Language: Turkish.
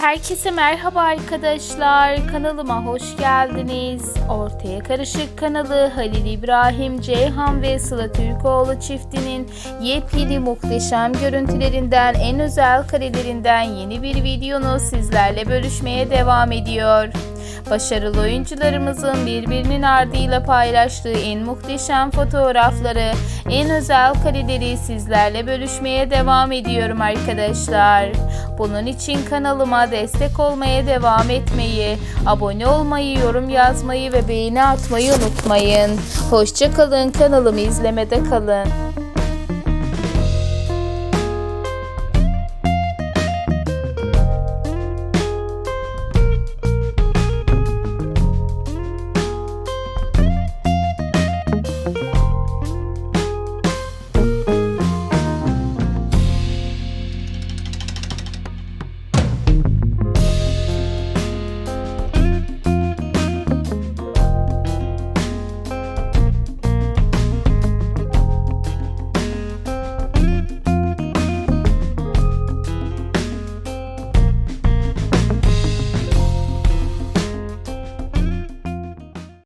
Herkese merhaba arkadaşlar. Kanalıma hoş geldiniz. Ortaya Karışık kanalı Halil İbrahim, Ceyhan ve Sıla Türkoğlu çiftinin yepyeni muhteşem görüntülerinden, en özel karelerinden yeni bir videonu sizlerle bölüşmeye devam ediyor. Başarılı oyuncularımızın birbirinin ardıyla paylaştığı en muhteşem fotoğrafları, en özel kareleri sizlerle bölüşmeye devam ediyorum arkadaşlar. Bunun için kanalıma destek olmaya devam etmeyi, abone olmayı, yorum yazmayı ve beğeni atmayı unutmayın. Hoşçakalın kanalımı izlemede kalın.